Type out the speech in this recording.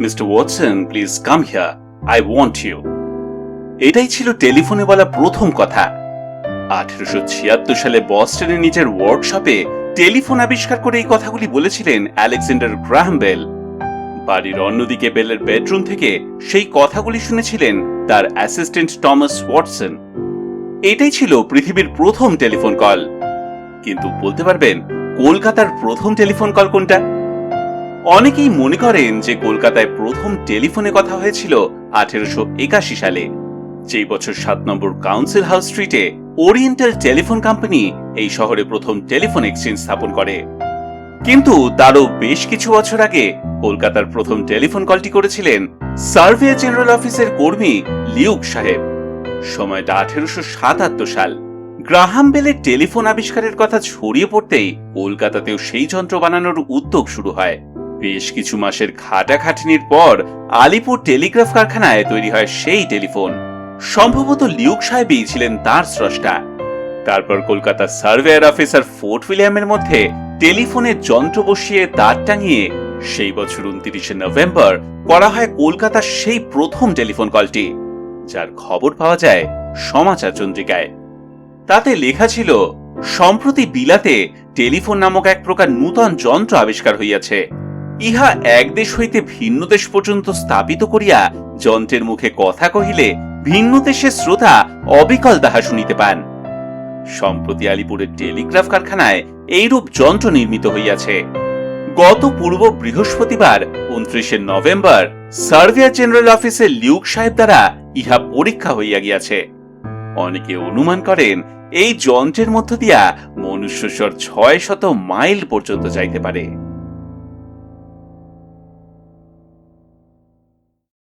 Mr Watson please come here I want you এটাই ছিল টেলিফোনে বলা প্রথম কথা। আঠেরোশো ছিয়াত্তর সালে বস্টনের নিজের ওয়ার্কশপে টেলিফোন আবিষ্কার করে এই কথাগুলি বলেছিলেন আলেকজান্ডার গ্রাহাম বেল। বাড়ির অন্যদিকে বেলের বেডরুম থেকে সেই কথাগুলি শুনেছিলেন তার অ্যাসিস্ট্যান্ট টমাস ওয়াটসন। এটাই ছিল পৃথিবীর প্রথম টেলিফোন কল। কিন্তু বলতে পারবেন, কলকাতার প্রথম টেলিফোন কল কোনটা? অনেকেই মনে করেন যে কলকাতায় প্রথম টেলিফোনে কথা হয়েছিল আঠেরোশো একাশি সালে। যেই বছর সাত নম্বর কাউন্সিল হাউস স্ট্রিটে ওরিয়েন্টাল টেলিফোন কোম্পানি এই শহরে প্রথম টেলিফোন এক্সচেঞ্জ স্থাপন করে। কিন্তু তারও বেশ কিছু বছর আগে কলকাতার প্রথম টেলিফোন কলটি করেছিলেন সার্ভে জেনারেল অফিসের কর্মী লিউক সাহেব। সময়টা আঠেরোশো সাতাত্তর সাল। গ্রাহাম বেলের টেলিফোন আবিষ্কারের কথা ছড়িয়ে পড়তেই কলকাতাতেও সেই যন্ত্র বানানোর উদ্যোগ শুরু হয়। বেশ কিছু মাসের খাটাখাটনির পর আলিপুর টেলিগ্রাফ কারখানায় তৈরি হয় সেই টেলিফোন। সম্ভবত লিউক সাহেবই ছিলেন তার স্রষ্টা। তারপর কলকাতার সার্ভেয়ার অফিসার ফোর্ট উইলিয়ামের মধ্যে টেলিফোনের যন্ত্র বসিয়ে দাঁত টাঙিয়ে সেই বছর উনত্রিশে নভেম্বর করা হয় কলকাতার সেই প্রথম টেলিফোন কলটি, যার খবর পাওয়া যায় সমাচার চন্দ্রিকায়। তাতে লেখা ছিল, সম্প্রতি বিলাতে টেলিফোন নামক এক প্রকার নূতন যন্ত্র আবিষ্কার হইয়াছে। ইহা এক দেশ হইতে ভিন্ন দেশ পর্যন্ত স্থাপিত করিয়া যন্ত্রের মুখে কথা কহিলে ভিন্ন দেশের শ্রোতা অবিকল তাহা শুনিতে পান। সম্প্রতি আলিপুরের টেলিগ্রাফ কারখানায় এইরূপ যন্ত্র নির্মিত হইয়াছে। গত পূর্ব বৃহস্পতিবার উনত্রিশে নভেম্বর সার্ভিয়ার জেনারেল অফিসে লিউক সাহেব দ্বারা ইহা পরীক্ষা হইয়া গিয়াছে। অনেকে অনুমান করেন এই যন্ত্রের মধ্য দিয়া মনুষ্যস্বর ছয় শত মাইল পর্যন্ত যাইতে পারে।